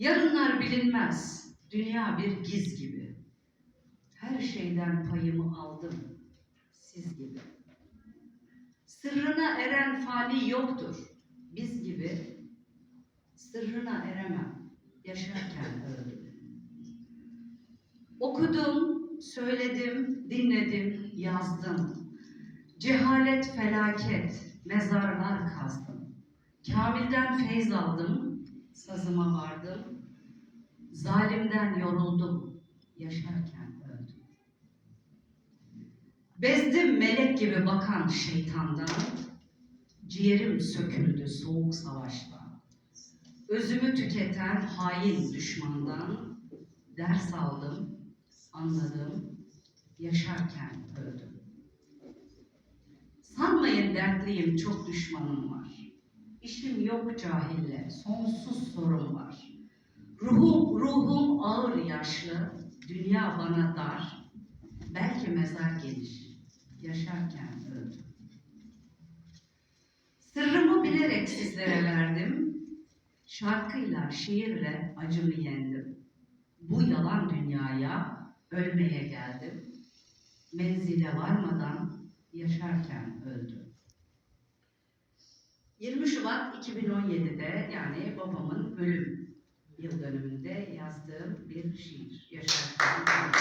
Yarınlar bilinmez, dünya bir giz gibi. Her şeyden payımı aldım, siz gibi. Sırrına eren fani yoktur, biz gibi. Sırrına eremem, yaşarken. Okudum, söyledim, dinledim, yazdım. Cehalet felaket, mezarlar kazdım. Kamil'den feyz aldım, sazıma vardım. Zalimden yoruldum, yaşarken öldüm. Bezdim melek gibi bakan şeytandan, ciğerim söküldü soğuk savaşta. Özümü tüketen hain düşmandan ders aldım, anladım, yaşarken öldüm. Sanmayın dertliyim çok düşmanım var. İşim yok cahille, sonsuz sorun var. Ruhum, ruhum ağır yaşlı, dünya bana dar. Belki mezar geniş, yaşarken öldüm. Sırrımı bilerek sizlere verdim. Şarkıyla, şiirle acımı yendim. Bu yalan dünyaya ölmeye geldim. Menzile varmadan yaşarken öldüm. 20 Şubat 2017'de yani babamın ölüm yıl dönümünde yazdığım bir şiir. Öldüm.